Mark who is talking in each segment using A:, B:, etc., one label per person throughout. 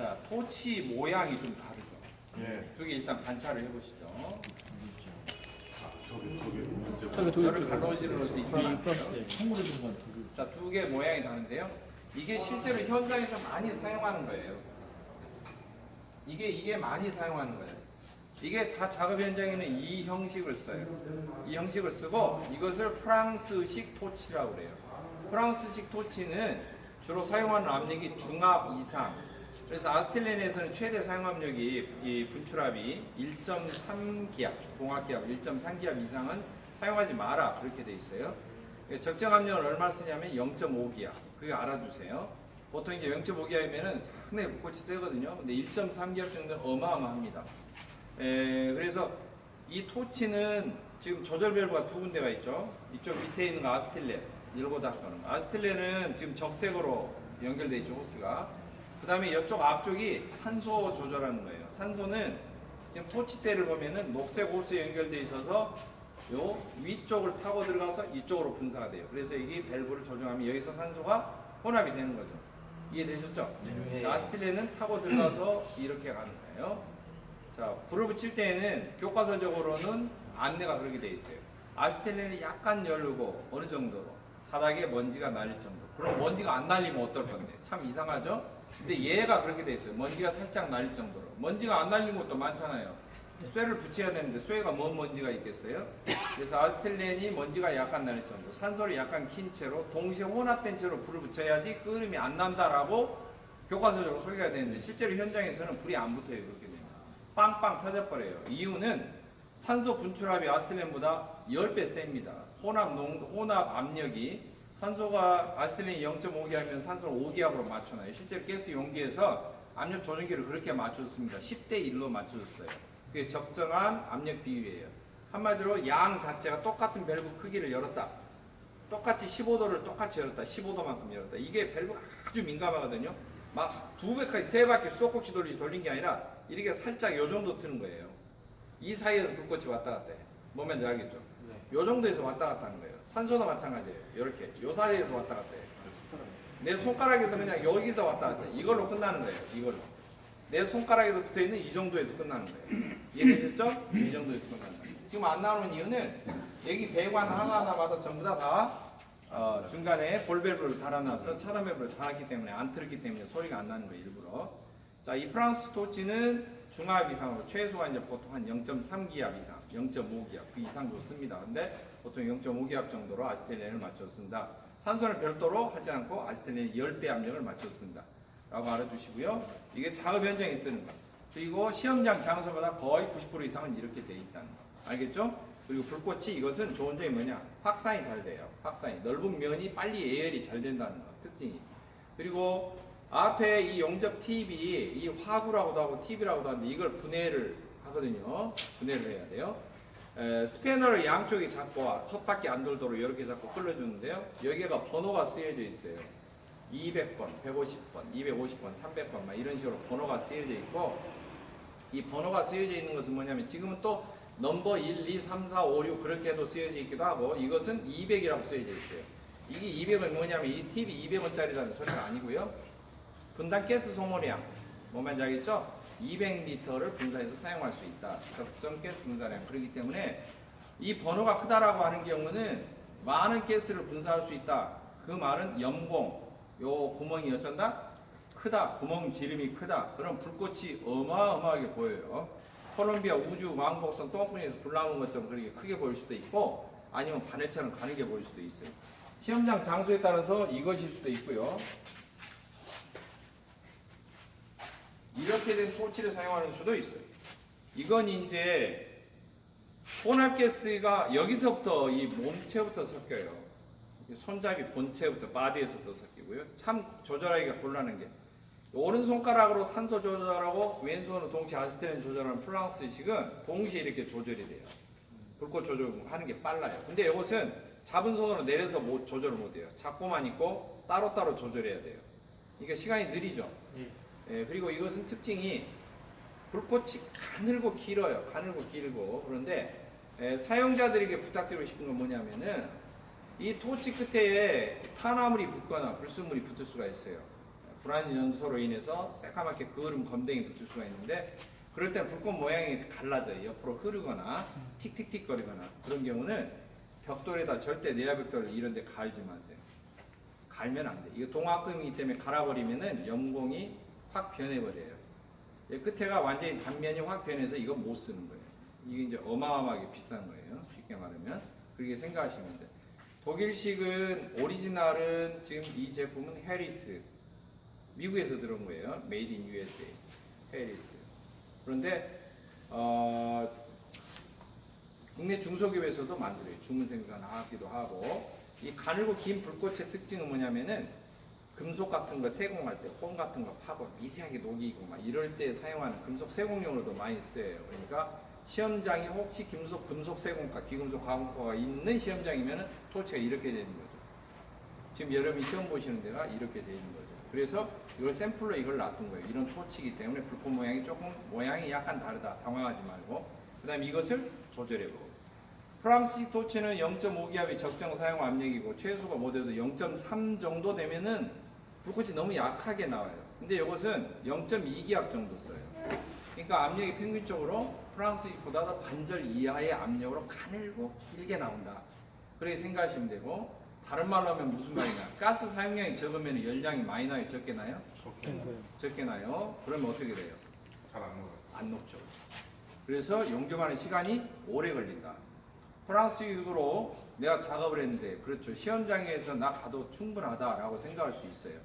A: 자, 토치 모양이 좀 다르죠.
B: 예.
A: 그게 일단 관찰을 해보시죠.
B: 저기 저기 문제.
C: 저기 두
A: 저를 갈로지로서 있으면 안 돼요.
C: 청물에 들어간 두
A: 자, 두 개 모양이 다른데요. 이게 실제로 현장에서 많이 사용하는 거예요. 이게 이게 많이 사용하는 거예요. 이게 다 작업 현장에는 이 형식을 써요. 이 형식을 쓰고 이것을 프랑스식 토치라고 그래요. 프랑스식 토치는 주로 사용하는 압력이 중압 이상. 그래서 아스텔렌에서는 최대 사용 압력이 이 분출압이 1.3기압, 동압기압 1.3기압 이상은 사용하지 마라 그렇게 돼 있어요. 예, 적정 압력을 얼마 쓰냐면 0.5기압. 그게 알아두세요. 보통 이제 0.5기압이면은 상당히 불꽃이 세거든요. 근데 1.3기압 정도는 어마어마합니다. 에, 그래서 이 토치는 지금 조절 밸브가 두 군데가 있죠. 이쪽 밑에 있는 거 아스틸렌, 이러고 다 하는 거. 아스틸렌은 지금 적색으로 연결돼 있죠, 호스가. 그 다음에 이쪽 앞쪽이 산소 조절하는 거예요. 산소는 지금 토치대를 보면은 녹색 호스에 연결돼 있어서 요 위쪽을 타고 들어가서 이쪽으로 분사가 돼요. 그래서 이게 밸브를 조정하면 여기서 산소가 혼합이 되는 거죠. 이해되셨죠?
C: 네.
A: 아스틸렌은 타고 들어가서 이렇게 가는 거예요. 자, 불을 붙일 때에는 교과서적으로는 안내가 그렇게 돼 있어요. 아스텔렌이 약간 열고 어느 정도로 바닥에 먼지가 날릴 정도. 그럼 먼지가 안 날리면 어떨 건데? 참 이상하죠? 근데 얘가 그렇게 돼 있어요. 먼지가 살짝 날릴 정도로. 먼지가 안 날리는 것도 많잖아요. 쇠를 붙여야 되는데 쇠가 뭔 먼지가 있겠어요? 그래서 아스텔렌이 먼지가 약간 날릴 정도, 산소를 약간 킨 채로 동시에 혼합된 채로 불을 붙여야지 끓음이 안 난다라고 교과서적으로 소개가 되는데 실제로 현장에서는 불이 안 붙어요 그렇게 되면 빵빵 터져버려요. 이유는 산소 분출압이 아스텔렌보다 10배 셉니다. 혼합 농 혼합 압력이 산소가 아스텔렌이 0.5기압이면 산소를 5기압으로 맞춰놔요. 실제로 가스 용기에서 압력 조정기를 그렇게 맞췄습니다. 10대 1로 맞춰줬어요. 그게 적정한 압력 비율이에요. 한마디로 양 자체가 똑같은 밸브 크기를 열었다. 똑같이 15도를 똑같이 열었다. 15도만큼 열었다. 이게 밸브가 아주 민감하거든요. 막 두 배까지 세 바퀴 쏙꼭지 돌리지 돌린 게 아니라 이렇게 살짝 요 정도 트는 거예요. 이 사이에서 불꽃이 왔다 갔다 해. 뭐면 알겠죠? 요 정도에서 왔다 갔다 하는 거예요. 산소도 마찬가지예요. 이렇게 요 사이에서 왔다 갔다 해요. 내 손가락에서 그냥 여기서 왔다 갔다 해. 이걸로 끝나는 거예요. 이걸로. 내 손가락에서 붙어 있는 이 정도에서 끝나는 거예요. 이해되셨죠? 이 정도에서 끝나는 거예요. 지금 안 나오는 이유는 여기 배관 하나하나마다 전부 다, 다 어, 중간에 볼밸브를 달아놔서 차단 밸브를 달았기 때문에 안 틀었기 때문에 소리가 안 나는 거예요. 일부러. 자, 이 프랑스 토치는 중압 이상으로 최소가 이제 보통 한 0.3기압 이상, 0.5기압 그 이상 좋습니다. 근데 보통 0.5기압 정도로 아스텔렌을 맞췄습니다. 산소는 별도로 하지 않고 아스텔렌의 10배 압력을 맞췄습니다. 라고 알아두시고요. 이게 작업 현장에 쓰는 거. 그리고 시험장 장소마다 거의 90% 이상은 이렇게 돼 있다는 거. 알겠죠? 그리고 불꽃이 이것은 좋은 점이 뭐냐? 확산이 잘 돼요. 확산이. 넓은 면이 빨리 예열이 잘 된다는 거. 특징이. 그리고 앞에 이 용접 팁이 이 화구라고도 하고 팁이라고도 하는데 이걸 분해를 하거든요. 분해를 해야 돼요. 에, 스패너를 양쪽에 잡고 헛바퀴 안 돌도록 이렇게 잡고 끌어주는데요. 여기가 번호가 쓰여져 있어요. 200번, 150번, 250번, 300번 막 이런 식으로 번호가 쓰여져 있고 이 번호가 쓰여져 있는 것은 뭐냐면 지금은 또 넘버 1, 2, 3, 4, 5, 6 그렇게도 쓰여져 있기도 하고 이것은 200이라고 쓰여져 있어요. 이게 200은 뭐냐면 이 팁이 200원짜리라는 소리가 아니고요. 분당 가스 소모량 뭐만 알겠죠? 200리터를 분사해서 사용할 수 있다. 적정 가스 분사량 그렇기 때문에 이 번호가 크다라고 하는 경우는 많은 가스를 분사할 수 있다. 그 말은 연봉 요 구멍이 어쩐다? 크다. 구멍 지름이 크다. 그럼 불꽃이 어마어마하게 보여요. 콜롬비아 우주 왕복선 똥꾸니에서 불 나오는 것처럼 그렇게 크게 보일 수도 있고 아니면 바늘처럼 가늘게 보일 수도 있어요. 시험장 장소에 따라서 이것일 수도 있고요. 이렇게 된 토치를 사용하는 수도 있어요. 이건 이제 혼합가스가 여기서부터 이 몸체부터 섞여요. 손잡이 본체부터 바디에서부터 섞이고요. 참 조절하기가 곤란한 게 오른손가락으로 산소 조절하고 왼손으로 동시에 아스테린 조절하는 프랑스식은 동시에 이렇게 조절이 돼요. 불꽃 조절하는 게 빨라요. 근데 이것은 잡은 손으로 내려서 못 조절을 못 해요. 잡고만 있고 따로따로 조절해야 돼요. 이게 시간이 느리죠. 예, 그리고 이것은 특징이 불꽃이 가늘고 길어요. 가늘고 길고 그런데 예, 사용자들에게 부탁드리고 싶은 건 뭐냐면은 이 토치 끝에 탄화물이 붙거나 불순물이 붙을 수가 있어요. 불안 연소로 인해서 새까맣게 그을음 검댕이 붙을 수가 있는데 그럴 때 불꽃 모양이 갈라져요. 옆으로 흐르거나 틱틱틱 거리거나 그런 경우는 벽돌에다 절대 내야 벽돌 이런 데 갈지 마세요. 갈면 안 돼. 이거 동화금이기 때문에 갈아버리면은 연공이 확 변해버려요. 이 끝에가 완전히 단면이 확 변해서 이거 못 쓰는 거예요. 이게 이제 어마어마하게 비싼 거예요. 쉽게 말하면. 그렇게 생각하시면 돼요. 독일식은 오리지널은 지금 이 제품은 해리스. 미국에서 들어온 거예요. 메이드 인 USA. 해리스. 그런데 어, 국내 중소기업에서도 만들어요. 주문 생산하기도 하고 이 가늘고 긴 불꽃의 특징은 뭐냐면은 금속 같은 거 세공할 때 홈 같은 거 파고 미세하게 녹이고 막 이럴 때 사용하는 금속 세공용으로도 많이 쓰여요. 그러니까 시험장이 혹시 금속 금속 세공과 귀금속 가공과가 있는 시험장이면은 토치가 이렇게 되는 거죠. 지금 여러분이 시험 보시는 데가 이렇게 되어 있는 거죠. 그래서 이걸 샘플로 이걸 놔둔 거예요. 이런 토치이기 때문에 불꽃 모양이 조금 모양이 약간 다르다. 당황하지 말고. 그 다음에 이것을 조절해 보고. 프랑스 토치는 0.5기압이 적정 사용 압력이고 최소가 못해도 0.3 정도 되면은 불꽃이 너무 약하게 나와요. 근데 이것은 0.2기압 정도 써요. 그러니까 압력이 평균적으로 프랑스보다도 반절 이하의 압력으로 가늘고 길게 나온다. 그렇게 생각하시면 되고 다른 말로 하면 무슨 말이냐? 가스 사용량이 적으면 연량이 많이 나요, 적게 나요? 적게 나요. 그러면 어떻게 돼요?
B: 잘안 먹어요.
A: 안 녹죠. 그래서 용접하는 시간이 오래 걸린다. 프랑스식으로 내가 작업을 했는데 그렇죠. 시험장에서 나 가도 충분하다라고 생각할 수 있어요.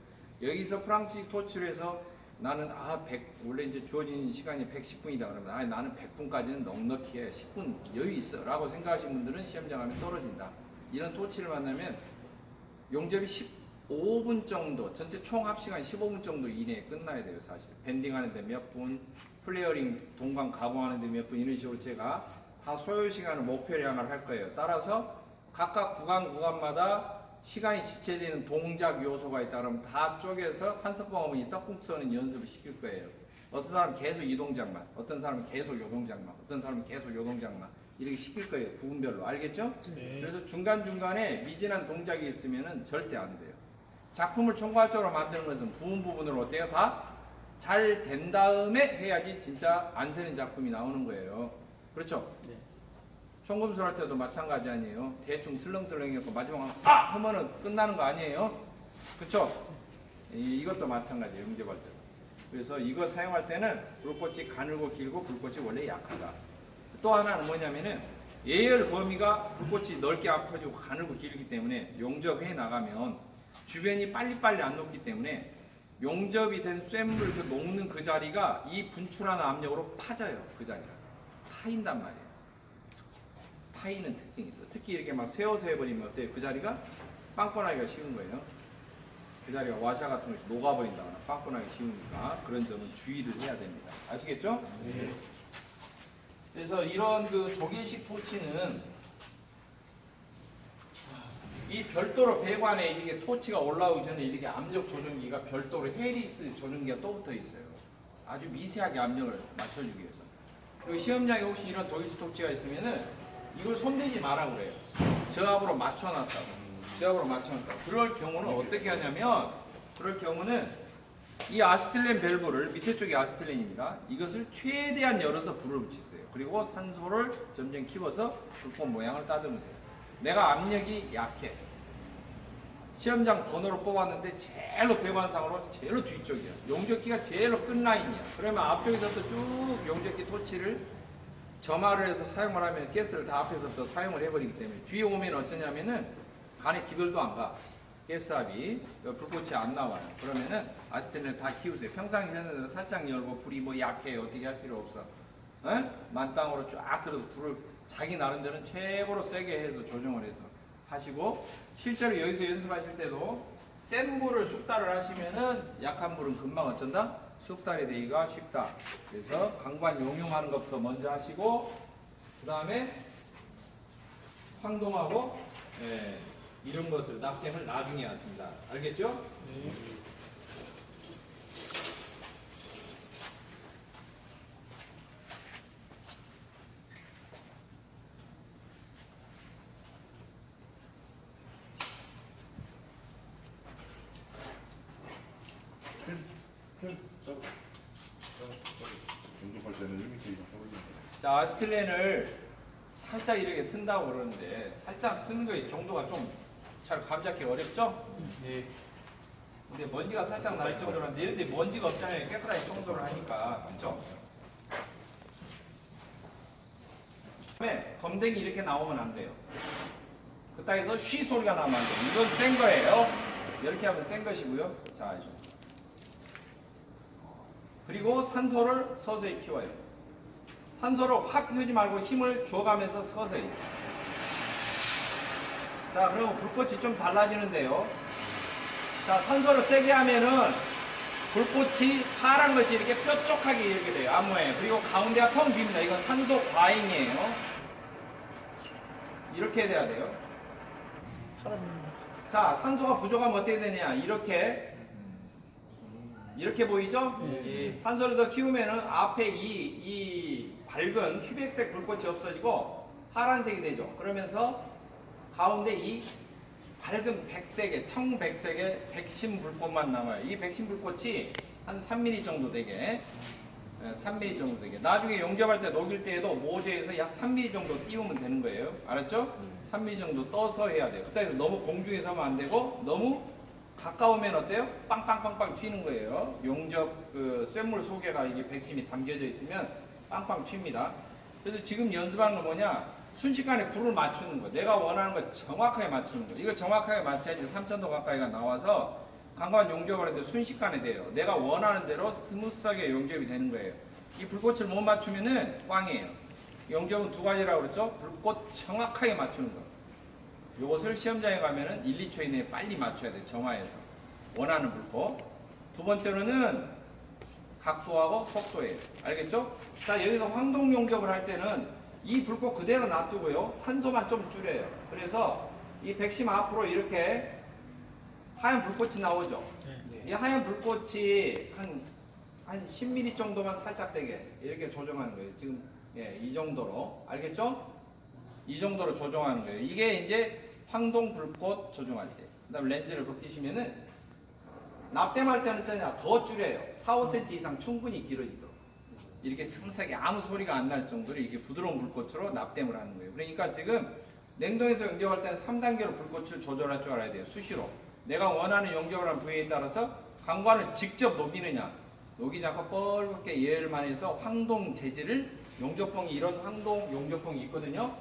A: 여기서 프랑스식 토치를 해서 나는 아 100, 원래 이제 주어진 시간이 110분이다 그러면 아 나는 100분까지는 넉넉히 해 10분 여유 있어 라고 생각하시는 분들은 시험장 가면 떨어진다. 이런 토치를 만나면 용접이 15분 정도, 전체 총합 시간 15분 정도 이내에 끝나야 돼요, 사실. 밴딩 하는데 몇 분, 플레어링 동강 가공하는데 몇 분, 이런 식으로 제가 다 소요 시간을 목표량을 할 거예요. 따라서 각각 구간 구간마다 시간이 지체되는 동작 요소가 있다 그러면 다 쪼개서 한석봉 어머니 떡국 써는 연습을 시킬 거예요. 어떤 사람은 계속 이 동작만, 어떤 사람은 계속 요 동작만, 어떤 사람은 계속 요 동작만 이렇게 시킬 거예요. 부분별로. 알겠죠? 그래서 중간 중간에 미진한 동작이 있으면 절대 안 돼요. 작품을 총괄적으로 만드는 것은 부분 부분으로 어때요? 다 잘 된 다음에 해야지 진짜 안 새는 작품이 나오는 거예요. 그렇죠?
C: 네.
A: 총검술 할 때도 마찬가지 아니에요. 대충 슬렁슬렁해갖고 마지막에 아! 하면은 끝나는 거 아니에요? 그렇죠? 이, 이것도 마찬가지예요. 용접할 때. 그래서 이거 사용할 때는 불꽃이 가늘고 길고 불꽃이 원래 약하다. 또 하나는 뭐냐면은 예열 범위가 불꽃이 넓게 안 펴지고 가늘고 길기 때문에 용접해 나가면 주변이 빨리빨리 안 녹기 때문에 용접이 된 쇳물 그 녹는 그 자리가 이 분출하는 압력으로 파져요. 그 자리가. 파인단 말이에요. 파이는 특징이 있어. 특히 이렇게 막 세워서 해버리면 어때요? 그 자리가 빵꾸나기가 쉬운 거예요. 그 자리가 와샤 같은 것이 녹아버린다거나 빵꾸나기 쉬우니까 그런 점은 주의를 해야 됩니다. 아시겠죠?
C: 네.
A: 그래서 이런 그 독일식 토치는 이 별도로 배관에 이게 토치가 올라오기 전에 이렇게 압력 조정기가 별도로 헤리스 조정기가 또 붙어 있어요. 아주 미세하게 압력을 맞춰주기 위해서. 그리고 시험장에 혹시 이런 독일식 토치가 있으면은 이걸 손대지 마라 그래요. 저압으로 맞춰놨다고. 저압으로 맞춰놨다고. 그럴 경우는 어떻게 하냐면 그럴 경우는 이 아스틸렌 밸브를 밑에 쪽이 아스틸렌입니다. 이것을 최대한 열어서 불을 붙이세요. 그리고 산소를 점점 키워서 불꽃 모양을 따듬으세요. 내가 압력이 약해. 시험장 번호를 뽑았는데 제일로 배관상으로 제일로 뒤쪽이야. 용접기가 제일로 끝라인이야. 그러면 앞쪽에서부터 쭉 용접기 토치를 점화를 해서 사용을 하면 가스를 다 앞에서부터 사용을 해버리기 때문에 뒤에 오면 어쩌냐면은 간에 기별도 안 가. 가스압이 불꽃이 안 나와요. 그러면은 아스테린을 다 키우세요. 평상시에는 살짝 열고 불이 뭐 약해 어떻게 할 필요 없어. 에? 만땅으로 쫙 들어서 불을 자기 나름대로는 최고로 세게 해서 조정을 해서 하시고 실제로 여기서 연습하실 때도 센 불을 숙달을 하시면은 약한 불은 금방 어쩐다? 숙달이 되기가 쉽다. 그래서 강반 용용하는 것부터 먼저 하시고 그 다음에 황동하고 예, 이런 것을 납땜을 나중에 하십니다. 알겠죠?
B: 공급할 때는 이렇게 이렇게 떨어지는
A: 자, 아스틸렌을 살짝 이렇게 튼다고 그러는데 살짝 트는 거 정도가 좀 잘 감잡기 어렵죠?
C: 네.
A: 근데 먼지가 살짝 날 정도로는 이런데 먼지가 없잖아요. 깨끗하게 청소를 하니까. 그렇죠? 그다음에 검댕이 이렇게 나오면 안 돼요. 그따위서 쉬 소리가 나면 안 돼요. 이건 센 거예요. 이렇게 하면 센 것이고요. 자? 그리고 산소를 서서히 키워요. 산소를 확 키우지 말고 힘을 줘가면서 서서히. 자, 그럼 불꽃이 좀 달라지는데요. 자, 산소를 세게 하면은 불꽃이 파란 것이 이렇게 뾰족하게 이렇게 돼요. 앞모에. 그리고 가운데가 텅 빕니다. 이건 산소 과잉이에요. 이렇게 돼야 돼요. 자, 산소가 부족하면 어떻게 되냐. 이렇게. 이렇게 보이죠?
C: 예.
A: 산소를 더 키우면은 앞에 이, 이 밝은 휘백색 불꽃이 없어지고 파란색이 되죠. 그러면서 가운데 이 밝은 백색의 청백색의 백신 불꽃만 남아요. 이 백신 불꽃이 한 3mm 정도 되게 예, 3mm 정도 되게 나중에 용접할 때 녹일 때에도 모재에서 약 3mm 정도 띄우면 되는 거예요. 알았죠? 3mm 정도 떠서 해야 돼요. 그때 너무 공중에서 하면 안 되고 너무 가까우면 어때요? 빵빵빵빵 튀는 거예요. 용접 그 쇳물 속에가 이게 백신이 담겨져 있으면 빵빵 튑니다. 그래서 지금 연습하는 건 뭐냐? 순식간에 불을 맞추는 거. 내가 원하는 거 정확하게 맞추는 거. 이걸 정확하게 맞춰야지 3천도 가까이가 나와서 강관 용접을 하는데 순식간에 돼요. 내가 원하는 대로 스무스하게 용접이 되는 거예요. 이 불꽃을 못 맞추면은 꽝이에요. 용접은 두 가지라고 그랬죠? 불꽃 정확하게 맞추는 거. 요것을 시험장에 가면은 1, 2초 이내에 빨리 맞춰야 돼. 정화해서. 원하는 불꽃. 두 번째로는 각도하고 속도예요. 알겠죠? 자, 여기서 황동 용접을 할 때는 이 불꽃 그대로 놔두고요. 산소만 좀 줄여요. 그래서 이 백심 앞으로 이렇게 하얀 불꽃이 나오죠. 이 하얀 불꽃이 한, 한 10mm 정도만 살짝 되게 이렇게 조정하는 거예요. 지금, 예, 이 정도로. 알겠죠? 이 정도로 조정하는 거예요. 이게 이제 황동 불꽃 조정할 때. 그 다음 렌즈를 벗기시면은 납땜할 때는 있잖아요. 더 줄여요. 4, 5cm 이상 충분히 길어지도록. 이렇게 스무스하게 아무 소리가 안 날 정도로 이게 부드러운 불꽃으로 납땜을 하는 거예요. 그러니까 지금 냉동에서 용접할 때는 3단계로 불꽃을 조절할 줄 알아야 돼요. 수시로. 내가 원하는 용접을 한 부위에 따라서 강관을 직접 녹이느냐. 녹이지 않고 뻘겋게 예열만 해서 황동 재질을 용접봉이 이런 황동 용접봉이 있거든요.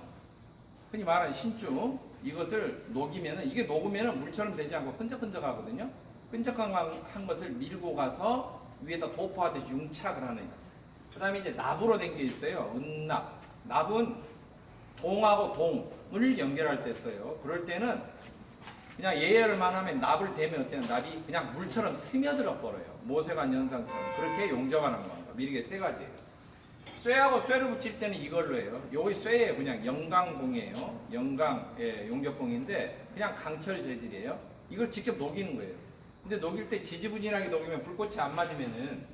A: 흔히 말하는 신주 이것을 녹이면은 이게 녹으면은 물처럼 되지 않고 끈적끈적하거든요. 끈적한 한 것을 밀고 가서 위에다 도포하듯이 융착을 하는 거예요. 그 다음에 이제 납으로 된 게 있어요. 은납. 납은 동하고 동을 연결할 때 써요. 그럴 때는 그냥 예열만 하면 납을 대면 어쩌면 납이 그냥 물처럼 스며들어 버려요. 모세관 현상처럼 그렇게 용접하는 겁니다. 미리게 세 가지예요. 쇠하고 쇠를 붙일 때는 이걸로 해요. 요기 쇠예요. 그냥 영강봉이에요. 영강 예, 용접봉인데 그냥 강철 재질이에요. 이걸 직접 녹이는 거예요. 근데 녹일 때 지지부진하게 녹이면 불꽃이 안 맞으면은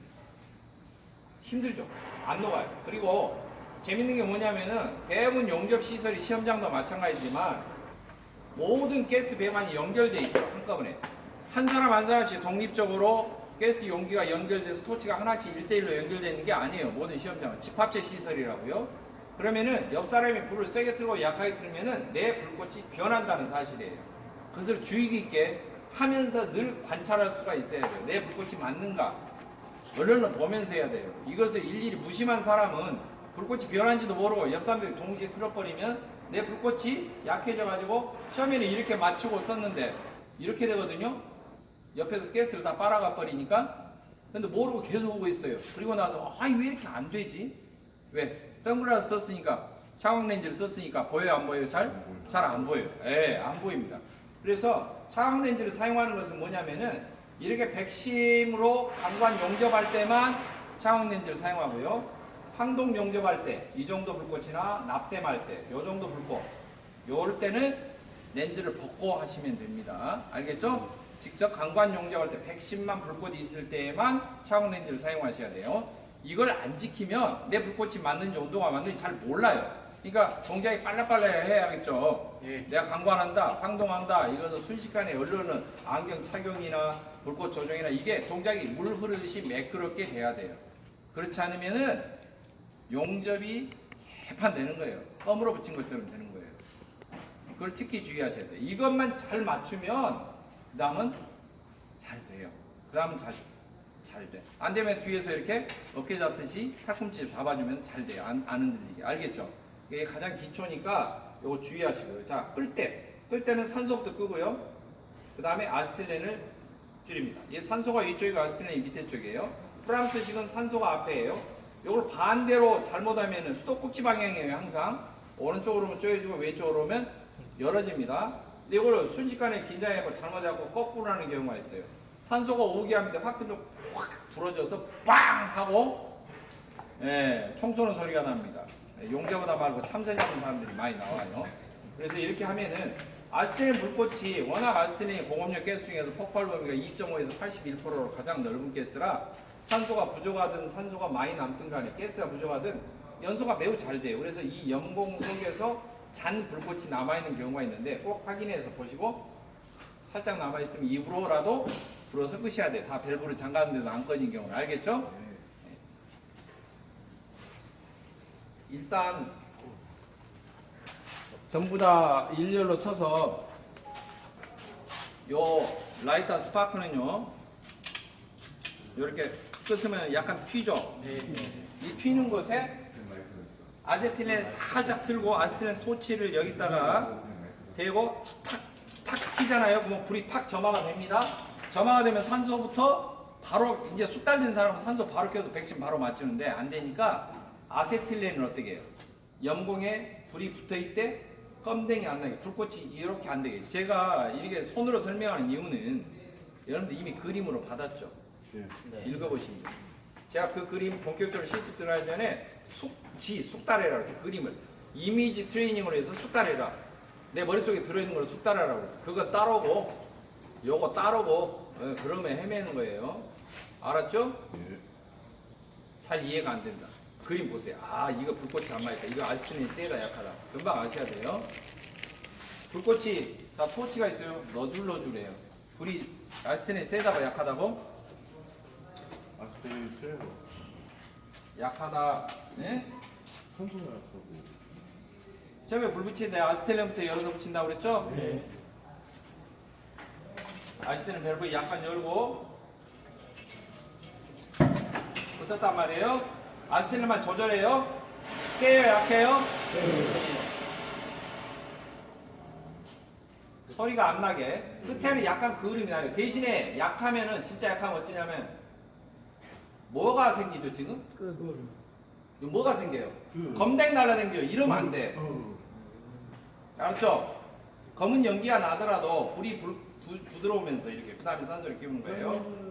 A: 힘들죠. 안 녹아요. 그리고 재밌는 게 뭐냐면은 대부분 용접 시설이 시험장도 마찬가지지만 모든 가스 배관이 연결돼 있죠. 한꺼번에. 한 사람 한 사람씩 독립적으로 가스 용기가 연결돼서 토치가 하나씩 1대1로 연결되어 있는 게 아니에요. 모든 시험장은. 집합체 시설이라고요. 그러면은 옆 사람이 불을 세게 틀고 약하게 틀면은 내 불꽃이 변한다는 사실이에요. 그것을 주의 깊게 하면서 늘 관찰할 수가 있어야 돼요. 내 불꽃이 맞는가? 얼른 보면서 해야 돼요. 이것을 일일이 무심한 사람은 불꽃이 변한지도 모르고 옆 사람들이 동시에 틀어버리면 내 불꽃이 약해져가지고 처음에는 이렇게 맞추고 썼는데 이렇게 되거든요. 옆에서 가스를 다 빨아가 버리니까 근데 모르고 계속 오고 있어요. 그리고 나서 아, 왜 이렇게 안 되지? 왜? 선글라스 썼으니까 차광 렌즈를 썼으니까 보여요, 안 보여요? 잘? 잘 안 보여요. 예, 안 보입니다. 그래서 차광 렌즈를 사용하는 것은 뭐냐면은 이렇게 백심으로 강관 용접할 때만 차광 렌즈를 사용하고요. 황동 용접할 때, 이 정도 불꽃이나 납땜할 때, 요 정도 불꽃, 요럴 때는 렌즈를 벗고 하시면 됩니다. 알겠죠? 직접 강관 용접할 때 110만 불꽃이 있을 때에만 차광 렌즈를 사용하셔야 돼요. 이걸 안 지키면 내 불꽃이 맞는지 온도가 맞는지 잘 몰라요. 그러니까 동작이 빨라빨라 해야겠죠.
C: 예.
A: 내가 강관한다, 황동한다, 이것도 순식간에 얼르는 안경 착용이나 불꽃 조정이나 이게 동작이 물 흐르듯이 매끄럽게 돼야 돼요. 그렇지 않으면은 용접이 개판되는 거예요. 껌으로 붙인 것처럼 되는 거예요. 그걸 특히 주의하셔야 돼요. 이것만 잘 맞추면 그 다음은 잘 돼요. 그 다음은 잘, 잘 돼. 안 되면 뒤에서 이렇게 어깨 잡듯이 팔꿈치 잡아주면 잘 돼요. 안, 안 흔들리게. 알겠죠? 이게 가장 기초니까 이거 주의하시고요. 자, 끌 때. 끌 때는 산소부터 끄고요. 그 다음에 아스틸렌을 줄입니다. 이 산소가 이쪽이고 아스틸렌이 밑에 쪽이에요. 프랑스식은 산소가 앞에예요. 이걸 반대로 잘못하면 수도꼭지 방향이에요. 항상. 오른쪽으로 오면 쪼여지고 왼쪽으로 오면 열어집니다. 이걸 순식간에 긴장해서 잘못하고 거꾸로 하는 경우가 있어요. 산소가 오게 하면 화끈 확 불어져서 빵 하고 예, 총 쏘는 소리가 납니다. 예, 용접보다 말고 참새 잡는 사람들이 많이 나와요. 그래서 이렇게 하면은 아스테린 불꽃이 워낙 아스테린이 공업용 가스 중에서 폭발 범위가 2.5에서 81%로 가장 넓은 가스라 산소가 부족하든 산소가 많이 남든 간에 가스가 부족하든 연소가 매우 잘 돼요. 그래서 이 염공 속에서 잔 불꽃이 남아있는 경우가 있는데 꼭 확인해서 보시고 살짝 남아있으면 입으로라도 불어서 끄셔야 돼. 다 밸브를 잠가는데도 안 꺼진 경우는 알겠죠? 일단 전부 다 일렬로 쳐서 요 라이터 스파크는요 이렇게 끄으면 약간 튀죠.
C: 네.
A: 이 튀는 곳에 아세틸렌 살짝 틀고 아세틸렌 토치를 여기다가 대고 탁 탁 튀잖아요. 그러면 불이 탁 점화가 됩니다. 점화가 되면 산소부터 바로 이제 쑥 달린 사람은 산소 바로 껴서 백신 바로 맞추는데 안 되니까 아세틸렌은 어떻게 해요? 염공에 불이 붙어 있대 껌댕이 안 나게 불꽃이 이렇게 안 되게 제가 이렇게 손으로 설명하는 이유는 여러분들 이미 그림으로 받았죠.
B: 예.
C: 네.
A: 읽어보시면. 제가 그 그림 본격적으로 실습 들어가기 전에 숙 지, 숙달해라 그래서 그림을 이미지 트레이닝으로 해서 숙달해라. 내 머릿속에 들어있는 걸 숙달하라고 그래서 그거 따르고 요거 따르고 어, 그러면 헤매는 거예요. 알았죠?
B: 예.
A: 잘 이해가 안 된다. 그림 보세요. 아, 이거 불꽃이 안 맞다. 이거 아시스틴이 세다, 약하다. 금방 아셔야 돼요. 불꽃이, 자, 토치가 있어요. 너줄너줄해요. 불이 아시스틴이 세다고 약하다고?
B: 아스테인 세요.
A: 약하다. 네?
B: 약하고.
A: 처음에 불 붙일 때 아스텔렌부터 열어서 붙인다고 그랬죠?
C: 네.
A: 아스텔렌 밸브 약간 열고 붙었단 말이에요. 아스텔렌만 조절해요. 세요, 약해요? 소리가 안 나게 끝에는 약간 그을음이 나요. 대신에 약하면은 진짜 약하면 어찌냐면 뭐가 생기죠 지금? 뭐가 생겨요?
B: 그-
A: 검댕 날라댕겨요. 이러면 안 돼.
B: 어.
A: 알았죠? 검은 연기가 나더라도 불이 불, 부, 부드러우면서 이렇게 그 다음에 산소를 끼우는 거예요.